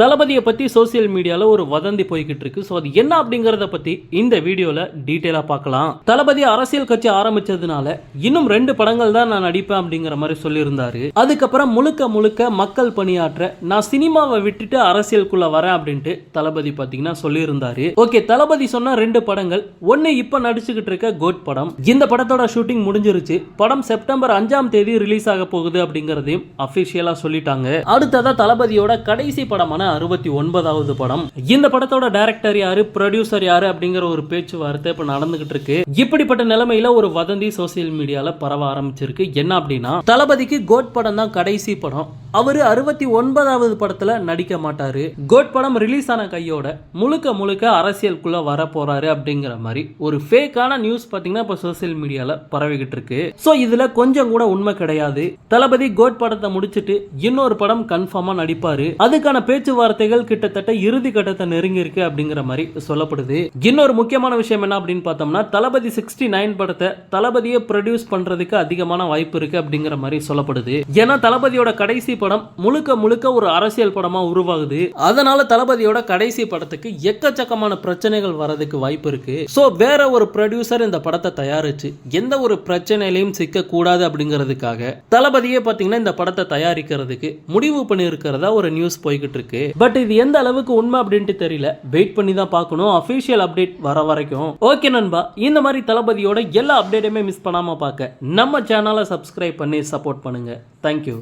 தளபதியை பற்றி சோசியல் மீடியாவில் ஒரு வதந்தி போய்கிட்டு இருக்கு. ஸோ அது என்ன அப்படிங்கிறத பற்றி இந்த வீடியோவில் டீட்டெயிலாக பார்க்கலாம். தளபதி அரசியல் கட்சி ஆரம்பிச்சதுனால இன்னும் ரெண்டு படங்கள் தான் நான் நடிப்பேன் அப்படிங்கிற மாதிரி சொல்லியிருந்தாரு. அதுக்கப்புறம் முழுக்க முழுக்க மக்கள் பணியாற்ற நான் சினிமாவை விட்டுட்டு அரசியலுக்குள்ள வரேன் அப்படின்ட்டு தளபதி பார்த்தீங்கன்னா சொல்லியிருந்தாரு. ஓகே தளபதி சொன்ன ரெண்டு படங்கள். ஒன்று இப்போ நடிச்சுக்கிட்டு இருக்க கோட் படம். இந்த படத்தோட ஷூட்டிங் முடிஞ்சிருச்சு. படம் செப்டம்பர் அஞ்சாம் தேதி ரிலீஸ் ஆக போகுது அப்படிங்கிறதையும் அஃபிஷியலாக சொல்லிட்டாங்க. அடுத்ததான் தளபதியோட கடைசி படமான அறுபத்தி ஒன்பதாவது படம். இந்த படத்தோட டைரக்டர் யாரு? ப்ரொடியூசர் யாரு? அப்படிங்கிற ஒரு பேச்சுவார்த்தை இப்ப நடந்துகிட்டு இருக்கு. இப்படிப்பட்ட நிலைமையில ஒரு வதந்தி சோசியல் மீடியால பரவ ஆரம்பிச்சிருக்கு. என்ன அப்படின்னா தளபதிக்கு கோட் படம் தான் கடைசி படம். அவர் அறுபத்தி ஒன்பதாவது படத்துல நடிக்க மாட்டாரு. கோட் படம் ரிலீஸ் ஆன கையோட முழுக்க முழுக்க அரசியலுக்குள்ள வர போறாரு அப்படிங்கிற மாதிரி ஒரு ஃபேக்கான நியூஸ் பாத்தீங்கன்னா இப்ப சோசியல் மீடியால பரவிக்கிட்டு இருக்கு. சோ இதுல கொஞ்சம் கூட உண்மை கிடையாது. தளபதி கோட் படத்தை முடிச்சிட்டு இன்னொரு படம் கன்ஃபார்மா நடிப்பாரு. அதுக்கான பேச்சுவார்த்தைகள் கிட்டத்தட்ட இறுதி கட்டத்தை நெருங்கி இருக்கு அப்படிங்கிற மாதிரி சொல்லப்படுது. இன்னொரு முக்கியமான விஷயம் என்ன அப்படின்னு பார்த்தோம்னா தளபதி சிக்ஸ்டி நைன் படத்தை தளபதியை ப்ரொடியூஸ் பண்றதுக்கு அதிகமான வாய்ப்பு இருக்கு அப்படிங்கிற மாதிரி சொல்லப்படுது. ஏன்னா தளபதியோட கடைசி படம் படம் முழுக்க முழுக்க ஒரு அரசியல் படமா உருவாகுது. அதனால தளபதியோட கடைசி படத்துக்கு எக்கச்சக்கமான பிரச்சனைகள் வரதுக்கு வாய்ப்பு இருக்கு. சோ வேற ஒரு ப்ரொடியூசர் இந்த படத்தை தயாரிச்சு எந்த ஒரு பிரச்சனையிலையும் சிக்க கூடாது அப்படிங்கிறதுக்காக தளபதியே பாத்தீங்கன்னா இந்த படத்தை தயாரிக்கிறதுக்கு முடிவு பண்ணியிருக்கிறதா ஒரு நியூஸ் போய்கிட்டு இருக்கு பட் இது எந்த அளவுக்கு உண்மை அப்படின்ட்டு தெரியல. வெயிட் பண்ணி தான் பார்க்கணும். அபிஷியல் அப்டேட் வர வரைக்கும். ஓகே நண்பா. இந்த மாதிரி தளபதியோட எல்லா அப்டேட்டுமே மிஸ் பண்ணாம பார்க்க நம்ம சேனலை சப்ஸ்கிரைப் பண்ணி சப்போர்ட் பண்ணுங்க. தேங்க்யூ